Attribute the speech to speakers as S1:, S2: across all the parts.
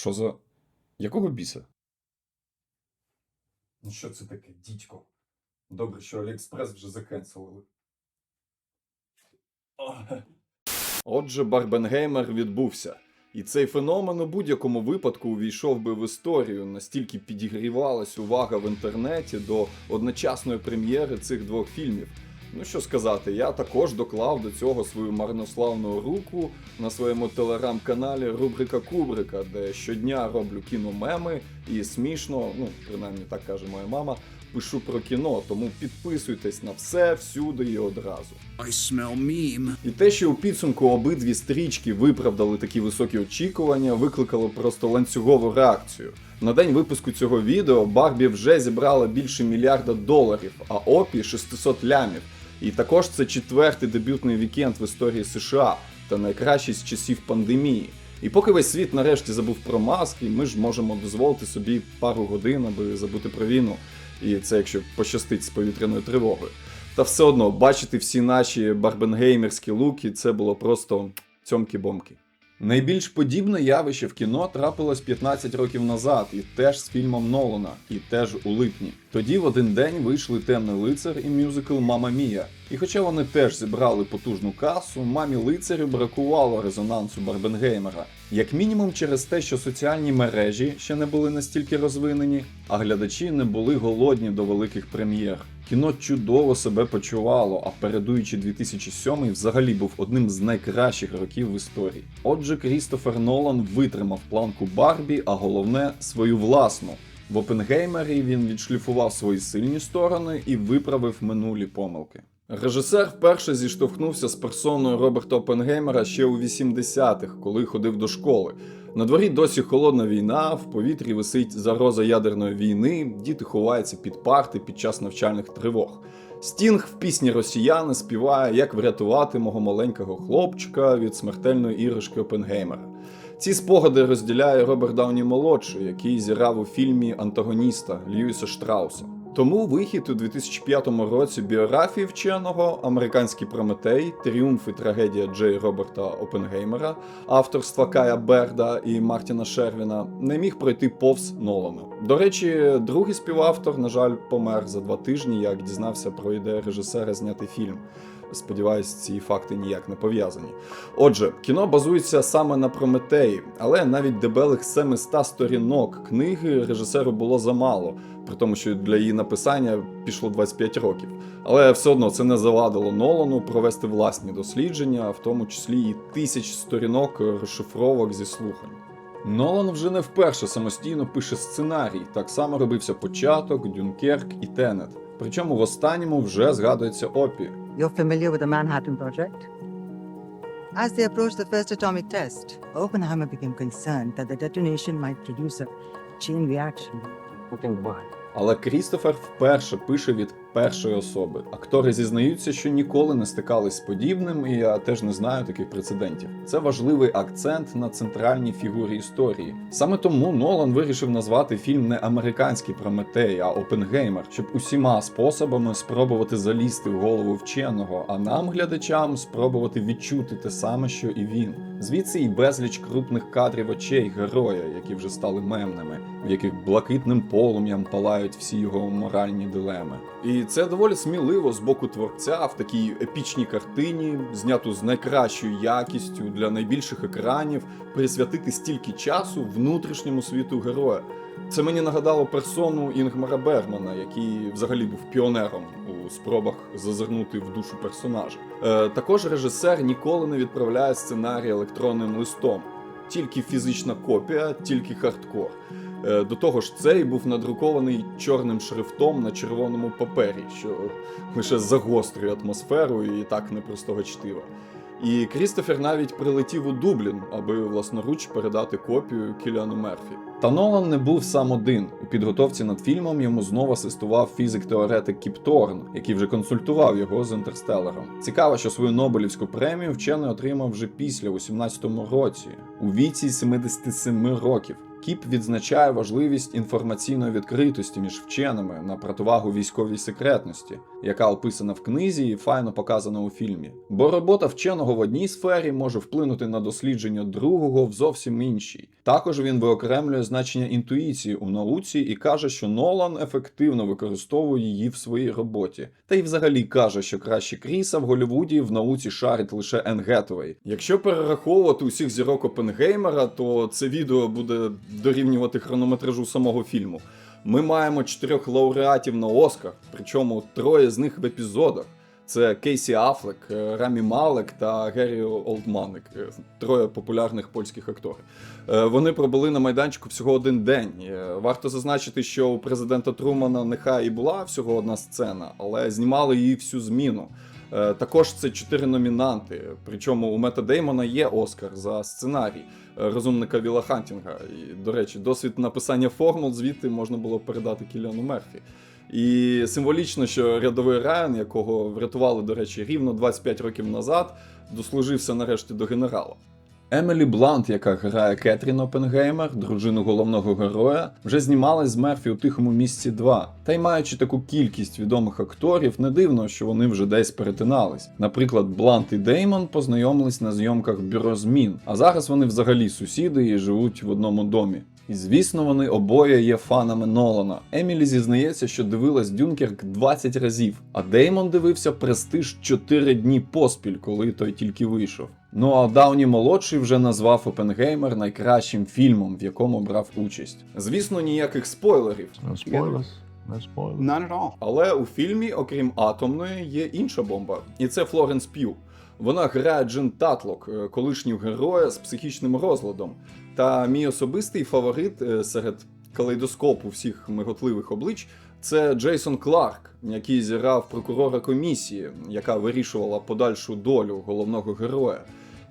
S1: Що за. Якого біса?
S2: Ну що це таке, дідько? Добре, що Аліекспрес вже закенселили.
S1: Отже, Барбенгеймер відбувся. І цей феномен у будь-якому випадку увійшов би в історію, настільки підігрівалась увага в інтернеті до одночасної прем'єри цих двох фільмів. Ну що сказати, я також доклав до цього свою марнославну руку на своєму телеграм-каналі Рубрика Кубрика, де щодня роблю кіномеми і смішно, ну принаймні так каже моя мама, пишу про кіно. Тому підписуйтесь на все, всюди і одразу.
S3: I smell meme.
S1: І те, що у підсумку обидві стрічки виправдали такі високі очікування, викликало просто ланцюгову реакцію. На день випуску цього відео Барбі вже зібрала більше мільярда доларів, а Опі 600 лямів. І також це четвертий дебютний вікенд в історії США та найкращий з часів пандемії. І поки весь світ нарешті забув про маски, ми ж можемо дозволити собі пару годин, аби забути про війну. І це якщо пощастить з повітряною тривогою. Та все одно бачити всі наші барбенгеймерські луки це було просто цьомки-бомки. Найбільш подібне явище в кіно трапилось 15 років назад, і теж з фільмом Нолана, і теж у липні. Тоді в один день вийшли темний лицар і мюзикл Мама Мія. І хоча вони теж зібрали потужну касу, мамі лицарю бракувало резонансу Барбенгеймера. Як мінімум через те, що соціальні мережі ще не були настільки розвинені, а глядачі не були голодні до великих прем'єр. Кіно чудово себе почувало, а передуючи 2007 взагалі був одним з найкращих років в історії. Отже, Крістофер Нолан витримав планку Барбі, а головне свою власну. В Опенгеймері він відшліфував свої сильні сторони і виправив минулі помилки. Режисер вперше зіштовхнувся з персоною Роберта Опенгеймера ще у 80-х, коли ходив до школи. На дворі досі холодна війна, в повітрі висить загроза ядерної війни, діти ховаються під парти під час навчальних тривог. Стінг в пісні росіяни співає, як врятувати мого маленького хлопчика від смертельної іграшки Опенгеймера. Ці спогади розділяє Роберт Дауні молодший, який зіграв у фільмі антагоніста Льюіса Штрауса. Тому вихід у 2005 році біографії вченого Американський Прометей, Тріумф і трагедія Джей Роберта Опенгеймера, авторства Кая Берда і Мартіна Шервіна, не міг пройти повз Нолана. До речі, другий співавтор, на жаль, помер за два тижні, як дізнався про ідею режисера зняти фільм. Сподіваюсь, ці факти ніяк не пов'язані. Отже, кіно базується саме на Прометеї, але навіть дебелих 700 сторінок книги режисеру було замало, при тому, що для її написання пішло 25 років. Але все одно це не завадило Нолану провести власні дослідження, в тому числі і тисяч сторінок розшифровок зі слухань. Нолан вже не вперше самостійно пише сценарій, так само робився початок, Дюнкерк і Тенет. Причому в останньому вже згадується Опі.
S4: You're familiar with the Manhattan Project? As they approached the first atomic test, Oppenheimer became concerned that the detonation might produce a chain reaction.
S1: Але Крістофер вперше пише від першої особи. Актори зізнаються, що ніколи не стикались з подібним, і я теж не знаю таких прецедентів. Це важливий акцент на центральній фігурі історії. Саме тому Нолан вирішив назвати фільм не американський Прометей, а Опенгеймер, щоб усіма способами спробувати залізти в голову вченого, а нам, глядачам, спробувати відчути те саме, що і він. Звідси і безліч крупних кадрів очей героя, які вже стали мемними, в яких блакитним полум'ям палають всі його моральні дилеми. І це доволі сміливо з боку творця в такій епічній картині, зняту з найкращою якістю для найбільших екранів, присвятити стільки часу внутрішньому світу героя. Це мені нагадало персону Інгмара Бергмана, який взагалі був піонером у спробах зазирнути в душу персонажа. Е, також режисер ніколи не відправляє сценарій електронним листом. Тільки фізична копія, тільки хардкор. Е, До того ж, цей був надрукований чорним шрифтом на червоному папері, що лише загострює атмосферу і так непростого чтива. І Крістофер навіть прилетів у Дублін, аби власноруч передати копію Кіліану Мерфі. Та Нолан не був сам один. У підготовці над фільмом йому знову асистував фізик-теоретик Кіп Торн, який вже консультував його з інтерстелером. Цікаво, що свою Нобелівську премію вчений отримав вже після у 17-му році, у віці 77 років. Кіп відзначає важливість інформаційної відкритості між вченими на противагу військовій секретності, яка описана в книзі і файно показана у фільмі. Бо робота вченого в одній сфері може вплинути на дослідження другого в зовсім іншій. Також він виокремлює значення інтуїції у науці і каже, що Нолан ефективно використовує її в своїй роботі. Та й взагалі каже, що краще Кріса в Голлівуді в науці шарить лише Енн Гетвей. Якщо перераховувати усіх зірок Опенгеймера, то це відео буде дорівнювати хронометражу самого фільму. Ми маємо чотирьох лауреатів на Оскар, причому троє з них в епізодах. Це Кейсі Афлек, е, Рамі Малек та Геррі Олдманик, е, троє популярних польських акторів. Е, Вони пробули на майданчику всього один день. Варто зазначити, що у президента Трумана нехай і була всього одна сцена, але знімали її всю зміну. Також це чотири номінанти. Причому у Мета Деймона є Оскар за сценарій розумника Віла Хантінга. І, до речі, досвід написання формул звідти можна було передати Кіліану Мерфі. І символічно, що рядовий Райан, якого врятували, до речі, рівно 25 років назад, дослужився нарешті до генерала. Емілі Блант, яка грає Кетрін Опенгеймер, дружину головного героя, вже знімалась з Мерфі у тихому місці 2. Та й маючи таку кількість відомих акторів, не дивно, що вони вже десь перетинались. Наприклад, Блант і Деймон познайомились на зйомках бюро змін, а зараз вони взагалі сусіди і живуть в одному домі. І звісно, вони обоє є фанами Нолана. Емілі зізнається, що дивилась Дюнкерк 20 разів, а Деймон дивився престиж 4 дні поспіль, коли той тільки вийшов. Ну а Дауні молодший вже назвав Опенгеймер найкращим фільмом, в якому брав участь. Звісно, ніяких спойлерів.
S3: No spoilers. No
S2: at all.
S1: Але у фільмі, окрім атомної, є інша бомба, і це Флоренс П'ю. Вона грає Джин Татлок, е, колишнього героя з психічним розладом. Та мій особистий фаворит е, серед калейдоскопу всіх миготливих облич це Джейсон Кларк, який зіграв прокурора комісії, яка вирішувала подальшу долю головного героя.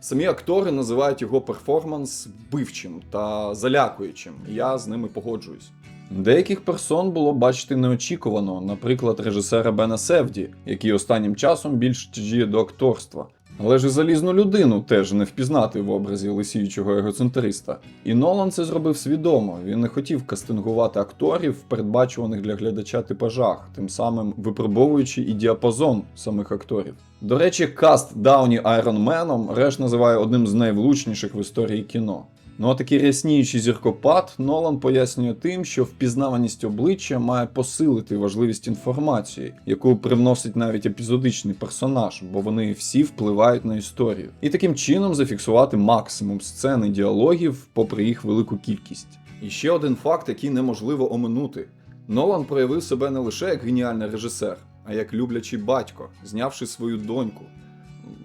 S1: Самі актори називають його перформанс бивчим та залякуючим. Я з ними погоджуюсь. Деяких персон було бачити неочікувано, наприклад, режисера Бена Севді, який останнім часом більш тяжіє до акторства. Але ж і залізну людину теж не впізнати в образі лисіючого егоцентриста. І Нолан це зробив свідомо. Він не хотів кастингувати акторів передбачуваних для глядача типажах, тим самим випробовуючи і діапазон самих акторів. До речі, каст Дауні Айронменом Реш називає одним з найвлучніших в історії кіно. Ну а такий рясніючий зіркопад Нолан пояснює тим, що впізнаваність обличчя має посилити важливість інформації, яку привносить навіть епізодичний персонаж, бо вони всі впливають на історію, і таким чином зафіксувати максимум сцен і діалогів, попри їх велику кількість. І ще один факт, який неможливо оминути: Нолан проявив себе не лише як геніальний режисер, а як люблячий батько, знявши свою доньку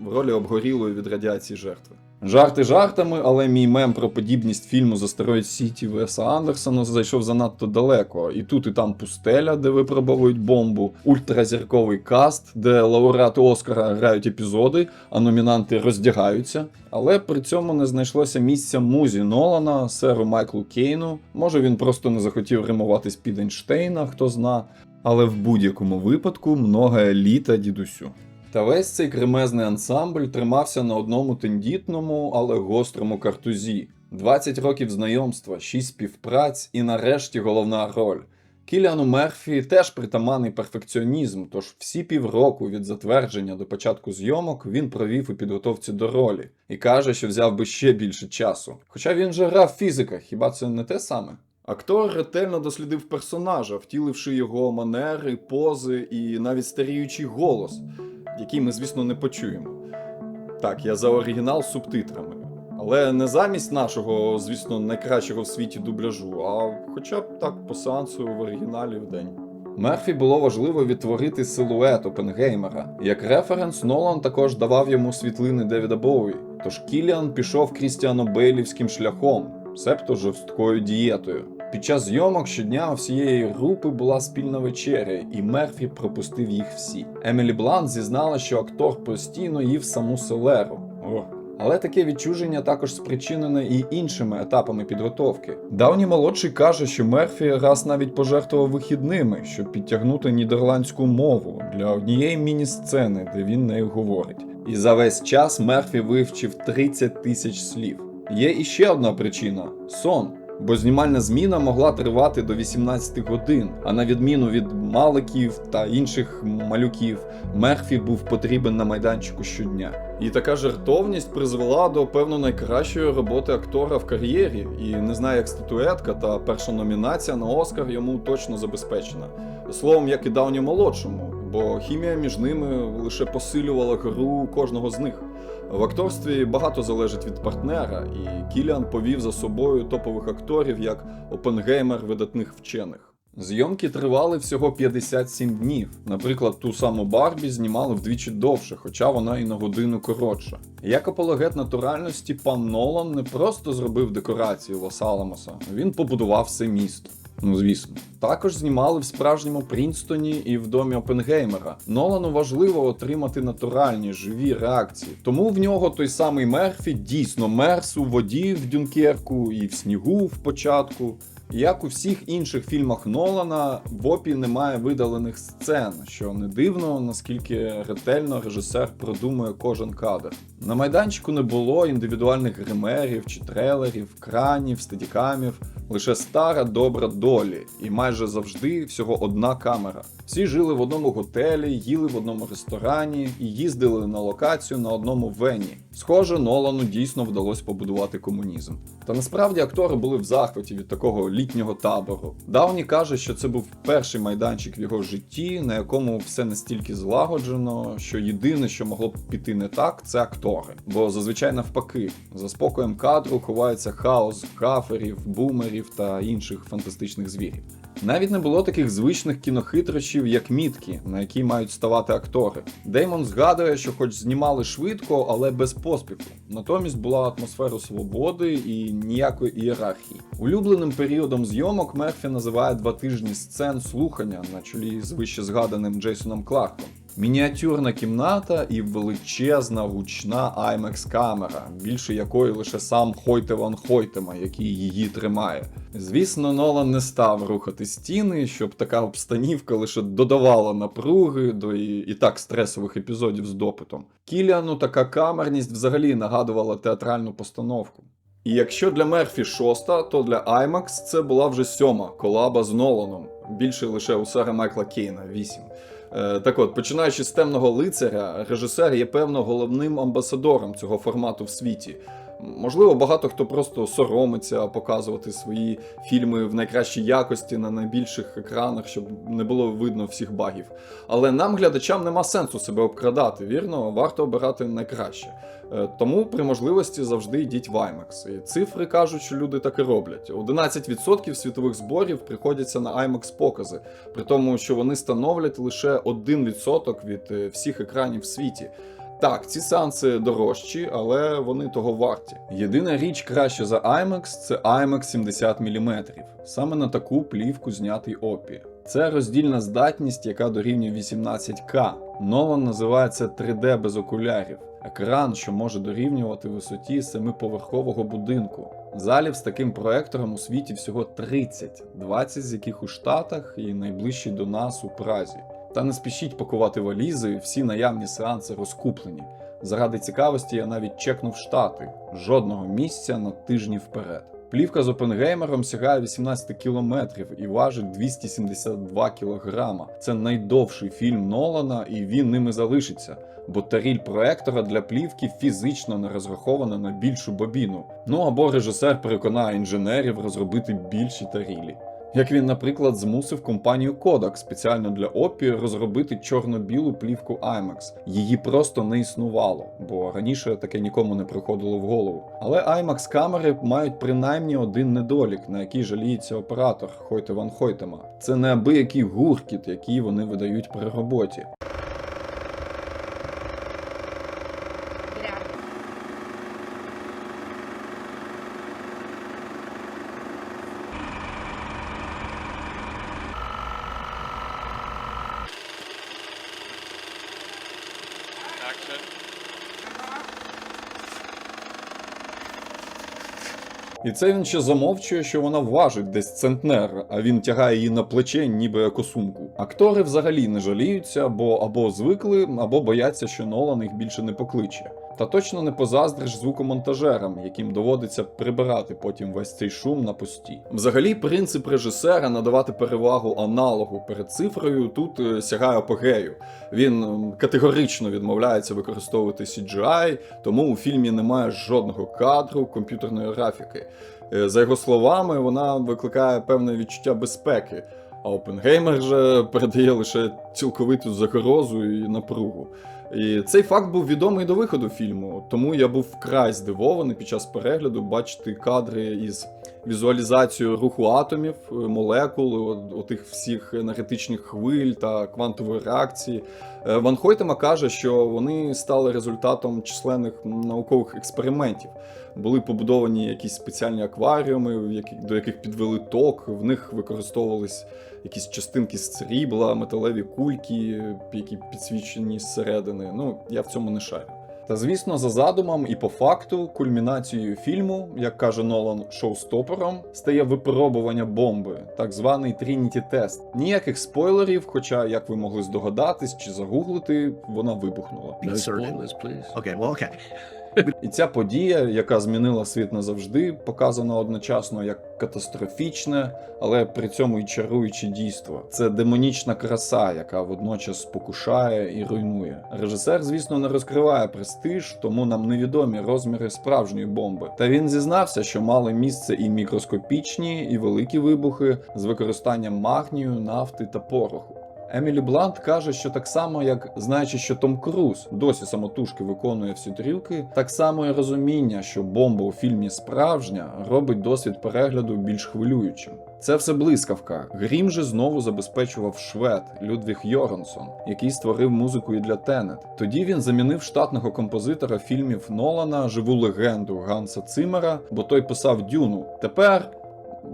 S1: в ролі обгорілої від радіації жертви. Жарти жартами, але мій мем про подібність фільму з Астероїд Сіті Веса Андерсона зайшов занадто далеко. І тут, і там пустеля, де випробовують бомбу, ультразірковий каст, де лауреати Оскара грають епізоди, а номінанти роздягаються. Але при цьому не знайшлося місця музі Нолана, серу Майклу Кейну. Може він просто не захотів римуватись під Ейнштейна, хто зна. Але в будь-якому випадку много еліта дідусю. Та весь цей кремезний ансамбль тримався на одному тендітному, але гострому картузі. 20 років знайомства, 6 співпраць і нарешті головна роль. Кіліану Мерфі теж притаманний перфекціонізм, тож всі півроку від затвердження до початку зйомок він провів у підготовці до ролі і каже, що взяв би ще більше часу. Хоча він же грав фізика, хіба це не те саме? Актор ретельно дослідив персонажа, втіливши його манери, пози і навіть старіючий голос, який ми, звісно, не почуємо. Так, я за оригінал з субтитрами. Але не замість нашого, звісно, найкращого в світі дубляжу, а хоча б так по сеансу в оригіналі в день. Мерфі було важливо відтворити силует Опенгеймера. Як референс, Нолан також давав йому світлини Девіда Боуї. Тож Кіліан пішов крістіано-бейлівським шляхом, себто жорсткою дієтою. Під час зйомок щодня у всієї групи була спільна вечеря, і Мерфі пропустив їх всі. Емілі Блант зізнала, що актор постійно їв саму селеру. О. Але таке відчуження також спричинене і іншими етапами підготовки. Дауні молодший каже, що Мерфі раз навіть пожертвував вихідними, щоб підтягнути нідерландську мову для однієї міні-сцени, де він нею говорить. І за весь час Мерфі вивчив 30 тисяч слів. Є іще одна причина сон. Бо знімальна зміна могла тривати до 18 годин. А на відміну від маликів та інших малюків, Мерфі був потрібен на майданчику щодня. І така жертовність призвела до певно найкращої роботи актора в кар'єрі. І не знаю, як статуетка та перша номінація на Оскар йому точно забезпечена. Словом, як і Дауні молодшому, бо хімія між ними лише посилювала гру кожного з них. В акторстві багато залежить від партнера, і Кіліан повів за собою топових акторів як Опенгеймер видатних вчених. Зйомки тривали всього 57 днів. Наприклад, ту саму Барбі знімали вдвічі довше, хоча вона і на годину коротша. Як апологет натуральності, пан Нолан не просто зробив декорації Лос-Аламоса, він побудував все місто. Ну, звісно. Також знімали в справжньому Прінстоні і в домі Опенгеймера. Нолану важливо отримати натуральні живі реакції. Тому в нього той самий Мерфі дійсно мерз у воді в Дюнкерку і в снігу в початку. Як у всіх інших фільмах Нолана, в опі немає видалених сцен, що не дивно, наскільки ретельно режисер продумує кожен кадр. На майданчику не було індивідуальних гримерів чи трейлерів, кранів, стедікамів, лише стара добра долі, і майже завжди всього одна камера. Всі жили в одному готелі, їли в одному ресторані і їздили на локацію на одному вені. Схоже, Нолану дійсно вдалося побудувати комунізм. Та насправді актори були в захваті від такого літнього табору. Дауні каже, що це був перший майданчик в його житті, на якому все настільки злагоджено, що єдине, що могло б піти не так, це актори. Бо зазвичай навпаки, за спокоєм кадру ховається хаос гаферів, бумерів та інших фантастичних звірів. Навіть не було таких звичних кінохитрощів, як мітки, на які мають ставати актори. Деймон згадує, що хоч знімали швидко, але без поспіху. Натомість була атмосфера свободи і ніякої ієрархії. Улюбленим періодом зйомок Мерфі називає два тижні сцен слухання на чолі з вище згаданим Джейсоном Кларком. Мініатюрна кімната і величезна гучна IMAX камера, більше якої лише сам Хойте Ван Хойтема, який її тримає. Звісно, Нолан не став рухати стіни, щоб така обстанівка лише додавала напруги до і, і так стресових епізодів з допитом. Кіліану така камерність взагалі нагадувала театральну постановку. І якщо для Мерфі шоста, то для IMAX це була вже сьома колаба з Ноланом. Більше лише у сера Майкла Кейна вісім. Е, Так от, починаючи з темного лицаря, режисер є певно головним амбасадором цього формату в світі. Можливо, багато хто просто соромиться показувати свої фільми в найкращій якості на найбільших екранах, щоб не було видно всіх багів. Але нам, глядачам, нема сенсу себе обкрадати, вірно, варто обирати найкраще. Е, Тому при можливості завжди йдіть в IMAX. І цифри кажуть, що люди так і роблять. 11% світових зборів приходяться на IMAX покази, при тому, що вони становлять лише 1% від е, всіх екранів в світі. Так, ці сеанси дорожчі, але вони того варті. Єдина річ краще за IMAX це IMAX 70 мм. Саме на таку плівку знятий опі. Це роздільна здатність, яка дорівнює 18К. Нолан називає це 3D без окулярів. Екран, що може дорівнювати висоті семиповерхового будинку. Залів з таким проектором у світі всього 30, 20 з яких у Штатах і найближчий до нас у Празі. Та не спішіть пакувати валізи, всі наявні сеанси розкуплені. Заради цікавості я навіть чекнув штати. Жодного місця на тижні вперед. Плівка з Опенгеймером сягає 18 кілометрів і важить 272 кілограма. Це найдовший фільм Нолана, і він ними залишиться. Бо таріль проектора для плівки фізично не розрахована на більшу бобіну. Ну або режисер переконає інженерів розробити більші тарілі. Як він, наприклад, змусив компанію Kodak спеціально для опі розробити чорно-білу плівку IMAX. Її просто не існувало, бо раніше таке нікому не приходило в голову. Але IMAX камери мають принаймні один недолік, на який жаліється оператор Хойте Ван Хойтема. Це неабиякий гуркіт, який вони видають при роботі. І це він ще замовчує, що вона важить десь центнер, а він тягає її на плече, ніби екосумку. Актори взагалі не жаліються, бо або звикли, або бояться, що Нолан їх більше не покличе. Та точно не позаздриш звукомонтажерам, яким доводиться прибирати потім весь цей шум на пості. Взагалі, принцип режисера надавати перевагу аналогу перед цифрою тут е, сягає апогею. Він категорично відмовляється використовувати CGI, тому у фільмі немає жодного кадру комп'ютерної графіки. Е, За його словами, вона викликає певне відчуття безпеки. А Опенгеймер же передає лише цілковиту загрозу і напругу. І цей факт був відомий до виходу фільму, тому я був вкрай здивований під час перегляду бачити кадри із візуалізацією руху атомів, е, молекул, от- отих всіх енергетичних хвиль та квантової реакції. Е, Ван Хойтема каже, що вони стали результатом численних наукових експериментів. Були побудовані якісь спеціальні акваріуми, до яких підвели ток, в них використовувались якісь частинки з срібла, металеві кульки, які підсвічені зсередини. Ну, я в цьому не шарю. Та звісно, за задумом і по факту, кульмінацією фільму, як каже Нолан, шоустопером, стає випробування бомби, так званий Трініті тест. Ніяких спойлерів, хоча, як ви могли здогадатись чи загуглити, вона вибухнула.
S3: No spoilers.
S1: І ця подія, яка змінила світ назавжди, показана одночасно як катастрофічне, але при цьому і чаруюче дійство. Це демонічна краса, яка водночас спокушає і руйнує. Режисер, звісно, не розкриває престиж, тому нам невідомі розміри справжньої бомби. Та він зізнався, що мали місце і мікроскопічні, і великі вибухи з використанням магнію, нафти та пороху. Емілі Блант каже, що так само, як знаючи, що Том Круз досі самотужки виконує всі трюки, так само і розуміння, що бомба у фільмі справжня, робить досвід перегляду більш хвилюючим. Це все блискавка. Грім же знову забезпечував швед Людвіг Йорансон, який створив музику і для Тенет. Тоді він замінив штатного композитора фільмів Нолана, живу легенду Ганса Цимера, бо той писав Дюну. Тепер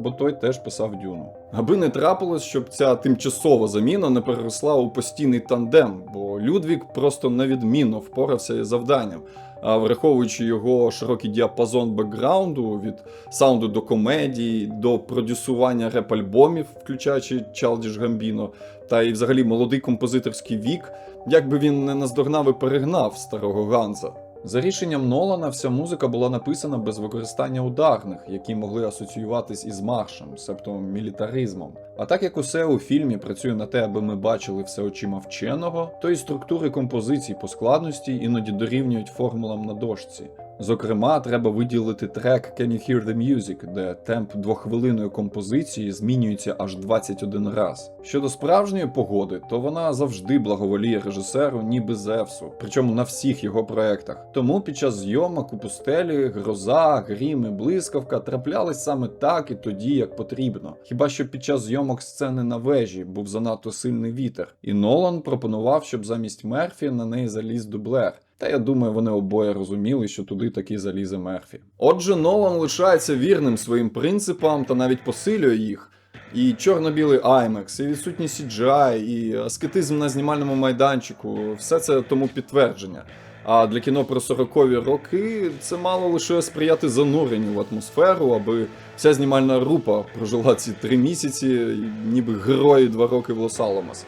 S1: бо той теж писав Дюну. Аби не трапилось, щоб ця тимчасова заміна не переросла у постійний тандем, бо Людвік просто невідмінно впорався із завданням. А враховуючи його широкий діапазон бекграунду від саунду до комедії, до продюсування реп-альбомів, включаючи Childish Gambino, та й взагалі молодий композиторський вік, як би він не наздогнав і перегнав старого Ганза. За рішенням Нолана, вся музика була написана без використання ударних, які могли асоціюватись із маршем, себто мілітаризмом. А так як усе у фільмі працює на те, аби ми бачили все очима вченого, то і структури композицій по складності іноді дорівнюють формулам на дошці. Зокрема, треба виділити трек Can You Hear The Music, де темп двохвилинної композиції змінюється аж 21 раз. Щодо справжньої погоди, то вона завжди благоволіє режисеру, ніби Зевсу, причому на всіх його проектах. Тому під час зйомок у пустелі гроза, грім і блискавка траплялись саме так і тоді, як потрібно. Хіба що під час зйомок сцени на вежі був занадто сильний вітер, і Нолан пропонував, щоб замість Мерфі на неї заліз дублер. Та я думаю, вони обоє розуміли, що туди таки залізе Мерфі. Отже, Нолан лишається вірним своїм принципам та навіть посилює їх. І чорно-білий IMAX, і відсутність CGI, і аскетизм на знімальному майданчику все це тому підтвердження. А для кіно про 40-ві роки це мало лише сприяти зануренню в атмосферу, аби вся знімальна група прожила ці три місяці, ніби герої два роки в Лос-Аламос.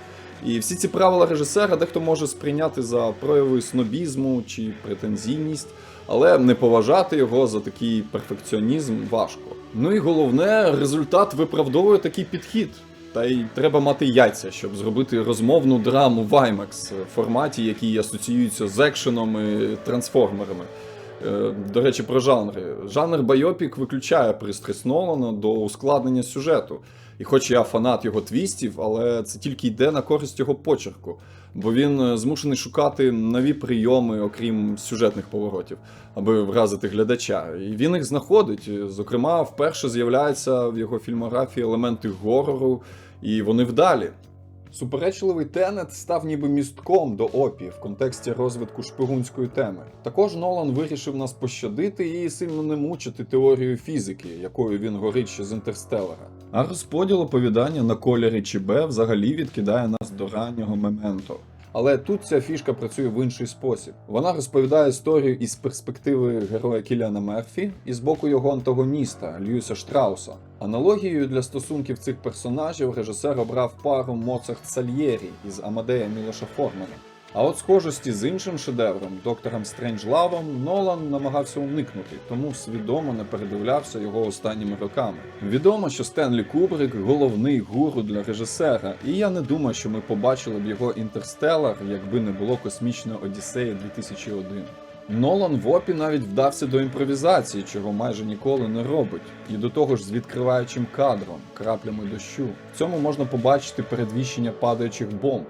S1: І всі ці правила режисера дехто може сприйняти за прояви снобізму чи претензійність, але не поважати його за такий перфекціонізм важко. Ну і головне, результат виправдовує такий підхід. Та й треба мати яйця, щоб зробити розмовну драму в IMAX форматі, який асоціюється з екшеном і трансформерами. Е, До речі, про жанри. Жанр байопік виключає пристрасть Нолана до ускладнення сюжету. І хоч я фанат його твістів, але це тільки йде на користь його почерку, бо він е, змушений шукати нові прийоми, окрім сюжетних поворотів, аби вразити глядача. І він їх знаходить. Зокрема, вперше з'являються в його фільмографії елементи горору, і вони вдалі. Суперечливий Тенет став ніби містком до опі в контексті розвитку шпигунської теми. Також Нолан вирішив нас пощадити і сильно не мучити теорію фізики, якою він горить ще з інтерстелера. А розподіл оповідання на кольорі чи Б взагалі відкидає нас до раннього мементо. Але тут ця фішка працює в інший спосіб. Вона розповідає історію із перспективи героя Кіляна Мерфі і з боку його антагоніста Льюіса Штрауса. Аналогією для стосунків цих персонажів режисер обрав пару Моцарт Сальєрі із Амадея Мілоша Формана. А от схожості з іншим шедевром, доктором Стренджлавом, Нолан намагався уникнути, тому свідомо не передивлявся його останніми роками. Відомо, що Стенлі Кубрик головний гуру для режисера, і я не думаю, що ми побачили б його інтерстелар, якби не було космічної Одіссеї 2001. Нолан в опі навіть вдався до імпровізації, чого майже ніколи не робить, і до того ж з відкриваючим кадром, краплями дощу. В цьому можна побачити передвіщення падаючих бомб.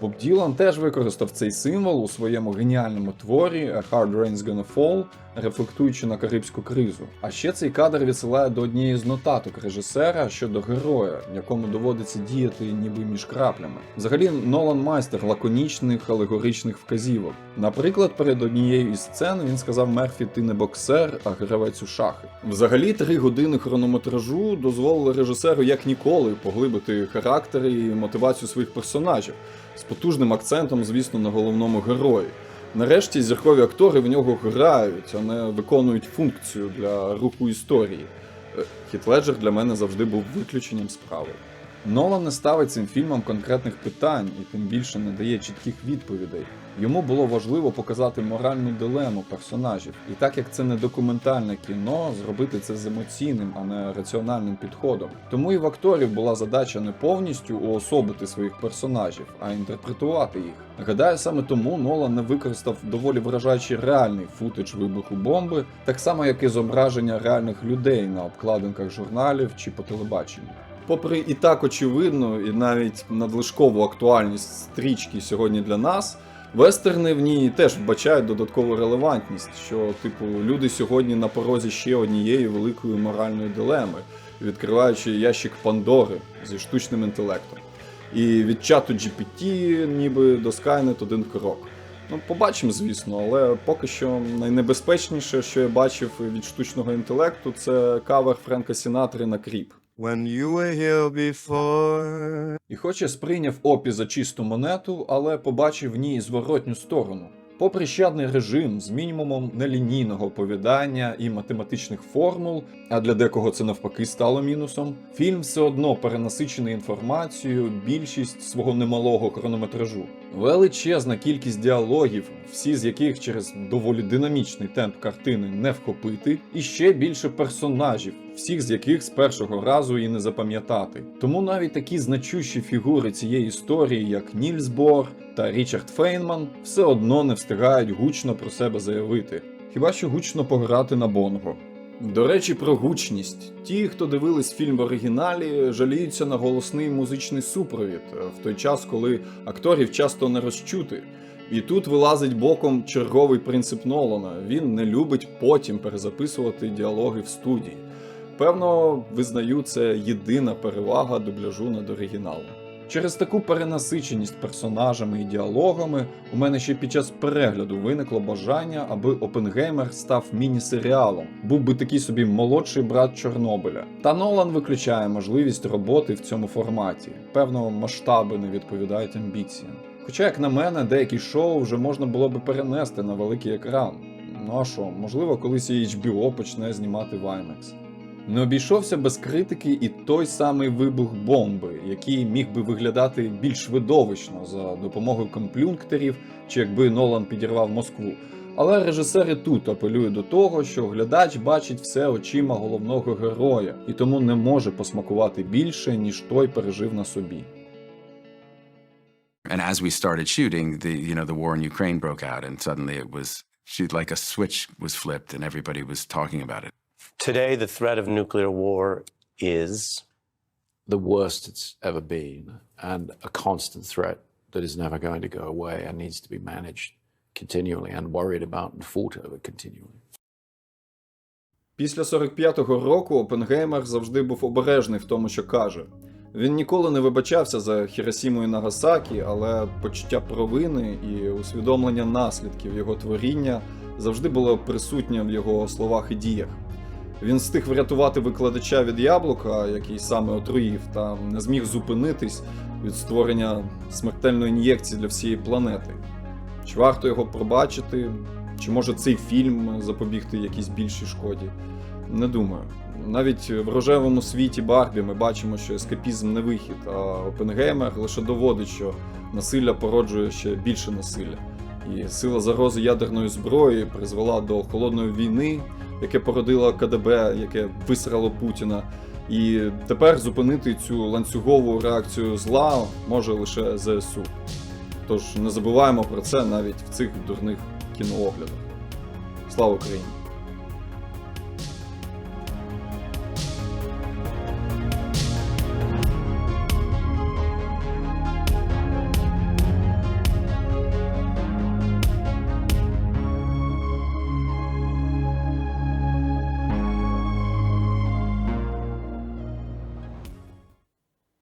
S1: Боб Ділан теж використав цей символ у своєму геніальному творі Hard Rain's Gonna Fall, рефлектуючи на карибську кризу. А ще цей кадр відсилає до однієї з нотаток режисера щодо героя, якому доводиться діяти ніби між краплями. Взагалі, Нолан майстер лаконічних алегоричних вказівок. Наприклад, перед однією із сцен він сказав Мерфі, ти не боксер, а гравець у шахи. Взагалі, три години хронометражу дозволили режисеру як ніколи поглибити характери і мотивацію своїх персонажів з потужним акцентом, звісно, на головному герої. Нарешті зіркові актори в нього грають, а не виконують функцію для руху історії. Е, Хіт Леджер для мене завжди був виключенням справи. Нолан не ставить цим фільмам конкретних питань і тим більше не дає чітких відповідей. Йому було важливо показати моральну дилему персонажів, і так як це не документальне кіно, зробити це з емоційним, а не раціональним підходом. Тому і в акторів була задача не повністю уособити своїх персонажів, а інтерпретувати їх. Гадаю, саме тому Нолан не використав доволі вражаючий реальний футаж вибуху бомби, так само як і зображення реальних людей на обкладинках журналів чи по телебаченню. Попри і так очевидну, і навіть надлишкову актуальність стрічки сьогодні для нас, вестерни в ній теж вбачають додаткову релевантність, що, типу, люди сьогодні на порозі ще однієї великої моральної дилеми, відкриваючи ящик Пандори зі штучним інтелектом. І від чату GPT ніби до Skynet один крок. Ну, побачимо, звісно, але поки що найнебезпечніше, що я бачив від штучного інтелекту, це кавер Френка Сінатри на кріп.
S5: When you were here before.
S1: І хоч я сприйняв опі за чисту монету, але побачив в ній зворотню сторону. Попри щадний режим з мінімумом нелінійного оповідання і математичних формул, а для декого це навпаки стало мінусом, фільм все одно перенасичений інформацією більшість свого немалого хронометражу. Величезна кількість діалогів, всі з яких через доволі динамічний темп картини не вхопити, і ще більше персонажів, всіх з яких з першого разу і не запам'ятати. Тому навіть такі значущі фігури цієї історії, як Нільс Бор та Річард Фейнман, все одно не встигають гучно про себе заявити. Хіба що гучно пограти на бонго. До речі, про гучність. Ті, хто дивились фільм в оригіналі, жаліються на голосний музичний супровід е, в той час, коли акторів часто не розчути. І тут вилазить боком черговий принцип Нолана. Він не любить потім перезаписувати діалоги в студії. Певно, визнаю, це єдина перевага дубляжу над оригіналом. Через таку перенасиченість персонажами і діалогами у мене ще під час перегляду виникло бажання, аби Опенгеймер став міні-серіалом, був би такий собі молодший брат Чорнобиля. Та Нолан виключає можливість роботи в цьому форматі. Певно, масштаби не відповідають амбіціям. Хоча, як на мене, деякі шоу вже можна було би перенести на великий екран. Ну а що, можливо, колись і HBO почне знімати в IMAX. Не обійшовся без критики і той самий вибух бомби, який міг би виглядати більш видовищно за допомогою комплюнктерів, чи якби Нолан підірвав Москву. Але режисери тут апелюють до того, що глядач бачить все очима головного героя і тому не може посмакувати більше, ніж той пережив на собі.
S6: And as we started shooting, the you know the war in Ukraine broke out, and suddenly it was shoot like a switch was flipped, and everybody was talking about it.
S7: Today, the threat of nuclear war is
S8: the worst it's ever been and a constant threat that is never going to go away and needs to be managed continually and worried about and fought over continually.
S1: Після 45-го року Опенгеймер завжди був обережний в тому, що каже. Він ніколи не вибачався за Хіросіму і Нагасакі, але почуття провини і усвідомлення наслідків його творіння завжди було присутнє в його словах і діях. Він встиг врятувати викладача від яблука, який саме отруїв, та не зміг зупинитись від створення смертельної ін'єкції для всієї планети. Чи варто його пробачити? Чи може цей фільм запобігти якійсь більшій шкоді? Не думаю. Навіть в рожевому світі Барбі ми бачимо, що ескапізм не вихід, а Опенгеймер лише доводить, що насилля породжує ще більше насилля. І сила загрози ядерної зброї призвела до холодної війни, яке породило КДБ, яке висрало Путіна. І тепер зупинити цю ланцюгову реакцію зла може лише ЗСУ. Тож не забуваємо про це навіть в цих дурних кінооглядах. Слава Україні!